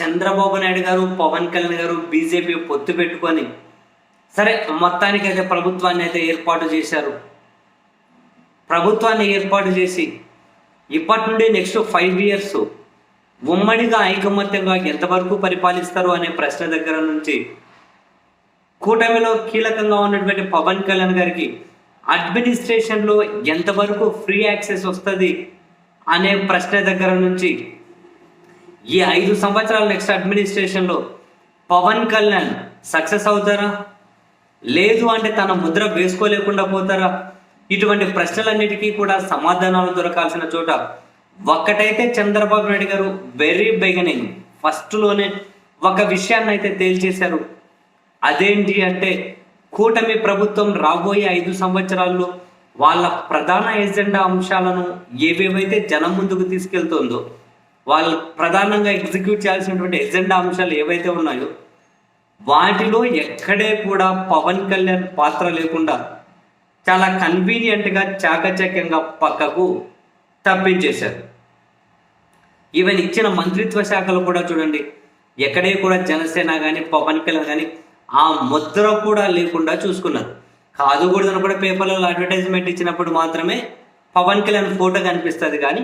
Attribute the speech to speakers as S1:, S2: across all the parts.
S1: చంద్రబాబు నాయుడు గారు పవన్ కళ్యాణ్ గారు బీజేపీ పొత్తు పెట్టుకొని సరే మొత్తానికి అయితే ప్రభుత్వాన్ని అయితే ఏర్పాటు చేశారు. ప్రభుత్వాన్ని ఏర్పాటు చేసి ఇప్పటి నుండి నెక్స్ట్ ఫైవ్ ఇయర్స్ ఉమ్మడిగా ఐకమత్యంగా ఎంతవరకు పరిపాలిస్తారు అనే ప్రశ్న దగ్గర నుంచి కూటమిలో కీలకంగా ఉన్నటువంటి పవన్ కళ్యాణ్ గారికి అడ్మినిస్ట్రేషన్లో ఎంతవరకు ఫ్రీ యాక్సెస్ వస్తుంది అనే ప్రశ్న దగ్గర నుంచి ఈ ఐదు సంవత్సరాల నెక్స్ట్ అడ్మినిస్ట్రేషన్లో పవన్ కళ్యాణ్ సక్సెస్ అవుతారా? లేదు అంటే తన ముద్ర వేసుకోలేకుండా పోతారా? ఇటువంటి ప్రశ్నలన్నిటికీ కూడా సమాధానాలు దొరకాల్సిన చోట ఒక్కటైతే చంద్రబాబు నాయుడు గారు వెరీ బిగినింగ్ ఫస్ట్లోనే ఒక విషయాన్ని అయితే తేల్చేశారు. అదేంటి అంటే కూటమి ప్రభుత్వం రాబోయే ఐదు సంవత్సరాల్లో వాళ్ళ ప్రధాన ఎజెండా అంశాలను ఏవేవైతే జనం ముందుకు తీసుకెళ్తుందో వాళ్ళు ప్రధానంగా ఎగ్జిక్యూట్ చేయాల్సినటువంటి ఎజెండా అంశాలు ఏవైతే ఉన్నాయో వాటిలో ఎక్కడే కూడా పవన్ కళ్యాణ్ పాత్ర లేకుండా చాలా కన్వీనియంట్గా చాకచక్యంగా పక్కకు తప్పించేశారు. ఈవెన్ ఇచ్చిన మంత్రిత్వ శాఖలు కూడా చూడండి ఎక్కడే కూడా జనసేన కానీ పవన్ కళ్యాణ్ కానీ ఆ ముద్ర కూడా లేకుండా చూసుకున్నారు. కాదు కూడా కూడా పేపర్లలో అడ్వర్టైజ్మెంట్ ఇచ్చినప్పుడు మాత్రమే పవన్ కళ్యాణ్ ఫోటో కనిపిస్తుంది కానీ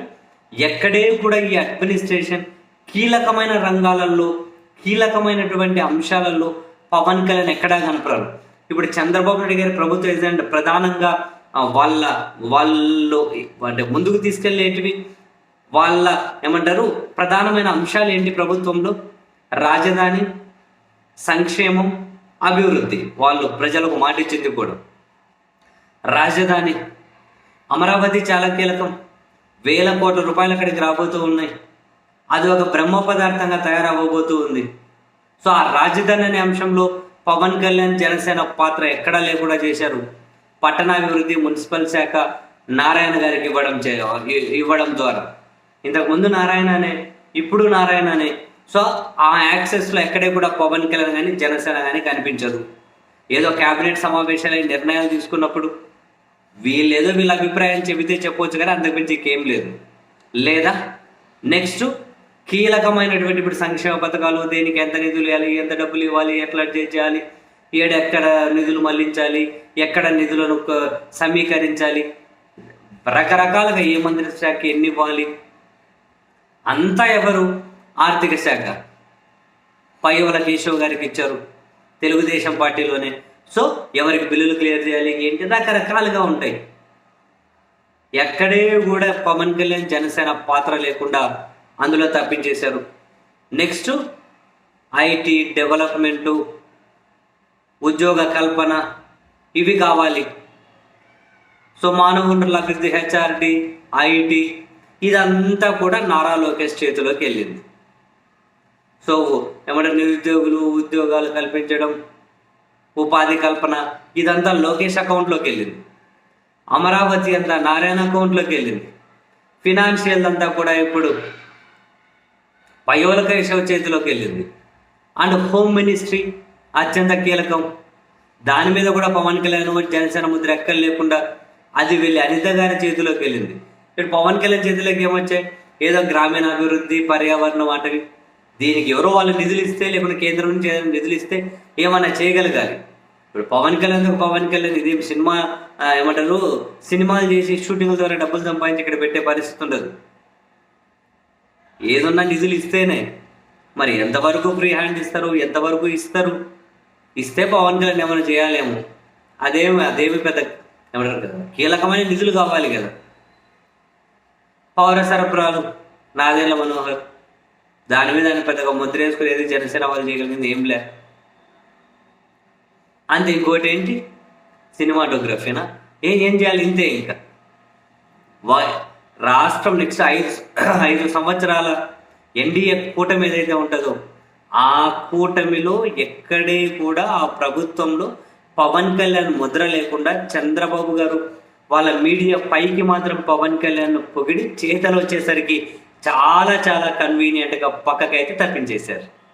S1: ఎక్కడే కూడా ఈ అడ్మినిస్ట్రేషన్ కీలకమైన రంగాలలో కీలకమైనటువంటి అంశాలలో పవన్ కళ్యాణ్ ఎక్కడా కనపడరు. ఇప్పుడు చంద్రబాబు నాయుడు గారి ప్రభుత్వ ఏంటంటే ప్రధానంగా వాళ్ళ వాళ్ళు అంటే ముందుకు తీసుకెళ్ళేటివి వాళ్ళ ఏమంటారు? ప్రధానమైన అంశాలు ఏంటి ప్రభుత్వంలో? రాజధాని సంక్షేమం అభివృద్ధి. వాళ్ళు ప్రజలకు మాటిచ్చింది కూడా. రాజధాని అమరావతి చాలా కీలకం. వేల కోట్ల రూపాయలు అక్కడికి రాబోతూ ఉన్నాయి. అది ఒక బ్రహ్మ పదార్థంగా తయారవ్వబోతూ ఉంది. సో ఆ రాజధాని అనే అంశంలో పవన్ కళ్యాణ్ జనసేన పాత్ర ఎక్కడా లేకుండా చేశారు. పట్టణాభివృద్ధి మున్సిపల్ శాఖ నారాయణ గారికి ఇవ్వడం చే ఇవ్వడం ద్వారా. ఇంతకుముందు నారాయణ అనే ఇప్పుడు నారాయణ అనే. సో ఆ యాక్సెస్లో ఎక్కడే కూడా పవన్ కళ్యాణ్ కానీ జనసేన కానీ కనిపించదు. ఏదో క్యాబినెట్ సమావేశాలు నిర్ణయాలు తీసుకున్నప్పుడు వీళ్ళేదో వీళ్ళ అభిప్రాయం చెబితే చెప్పవచ్చు కానీ అంతకుమించి ఇంకేం లేదు. లేదా? నెక్స్ట్ కీలకమైనటువంటి ఇప్పుడు సంక్షేమ పథకాలు దేనికి ఎంత నిధులు ఇవ్వాలి ఎంత డబ్బులు ఇవ్వాలి ఎట్లా చేయాలి ఏడెక్కడ నిధులు మళ్ళించాలి ఎక్కడ నిధులను సమీకరించాలి రకరకాలుగా ఏ మంత్రి శాఖ ఎన్ని ఇవ్వాలి అంతా ఎవరు ఆర్థిక శాఖ? పైవల కేశవ్ గారికి ఇచ్చారు. తెలుగుదేశం పార్టీలోనే సో ఎవరికి బిల్లులు క్లియర్ చేయాలి ఏంటి? రకరకాలుగా ఉంటాయి. ఎక్కడే కూడా పవన్ కళ్యాణ్ జనసేన పాత్ర లేకుండా అందులో తప్పించేశారు. నెక్స్ట్ ఐటీ డెవలప్మెంటు ఉద్యోగ కల్పన ఇవి కావాలి. సో మానవ వనరుల అభివృద్ధి హెచ్ఆర్డి ఐటీ ఇదంతా కూడా నారా లోకేష్ చేతిలోకి వెళ్ళింది. సో ఏమంటే నిరుద్యోగులు ఉద్యోగాలు కల్పించడం ఉపాధి కల్పన ఇదంతా లోకేష్ అకౌంట్లోకి వెళ్ళింది. అమరావతి అంతా నారాయణ అకౌంట్లోకి వెళ్ళింది. ఫినాన్షియల్ అంతా కూడా ఇప్పుడు పయోల కేశవ చేతిలోకి వెళ్ళింది. అండ్ హోమ్ మినిస్ట్రీ అత్యంత కీలకం. దాని మీద కూడా పవన్ కళ్యాణ్ జనసేన ముద్ర ఎక్కడ లేకుండా అది వెళ్ళి అనిత గారి చేతిలోకి వెళ్ళింది. ఇప్పుడు పవన్ కళ్యాణ్ చేతిలోకి ఏమొచ్చాయి? ఏదో గ్రామీణ అభివృద్ధి పర్యావరణం వంటివి దీనికి ఎవరో వాళ్ళు నిధులు ఇస్తే లేకుంటే కేంద్రం నుంచి ఏదైనా నిధులు ఇస్తే ఏమైనా చేయగలగాలి. ఇప్పుడు పవన్ కళ్యాణ్ పవన్ కళ్యాణ్ ఇది సినిమా ఏమంటారు సినిమాలు చేసి షూటింగ్ ద్వారా డబ్బులు సంపాదించి ఇక్కడ పెట్టే పరిస్థితి ఉండదు. ఏదున్నా నిధులు ఇస్తేనే మరి ఎంతవరకు ఫ్రీ హ్యాండ్ ఇస్తారు ఎంతవరకు ఇస్తారు? ఇస్తే పవన్ కళ్యాణ్ ఏమైనా చేయాలేమో. అదేమి అదేమి పెద్ద ఏమంటారు కదా కీలకమైన నిధులు కావాలి కదా. పౌర సరఫరాలు నాదేళ్ళ మనోహర్ దాని మీద పెద్దగా ముద్ర వేసుకునేది జనసేన వాళ్ళు చేయగలిగింది ఏం లేదు అంత ఇంకోటి ఏంటి? సినిమాటోగ్రఫీనా? ఏం ఏం చేయాలి? ఇంతే ఇంకా. వా- రాష్ట్రం నెక్స్ట్ ఐదు ఐదు సంవత్సరాల ఎన్డీఏ కూటమి ఏదైతే ఉంటుందో ఆ కూటమిలో ఎక్కడే కూడా ఆ ప్రభుత్వంలో పవన్ కళ్యాణ్ ముద్ర లేకుండా చంద్రబాబు గారు వాళ్ళ మీడియా పైకి మాత్రం పవన్ కళ్యాణ్ పొగిడి చేతలు వచ్చేసరికి చాలా చాలా కన్వీనియంట్గా పక్కకైతే తప్పించేశారు.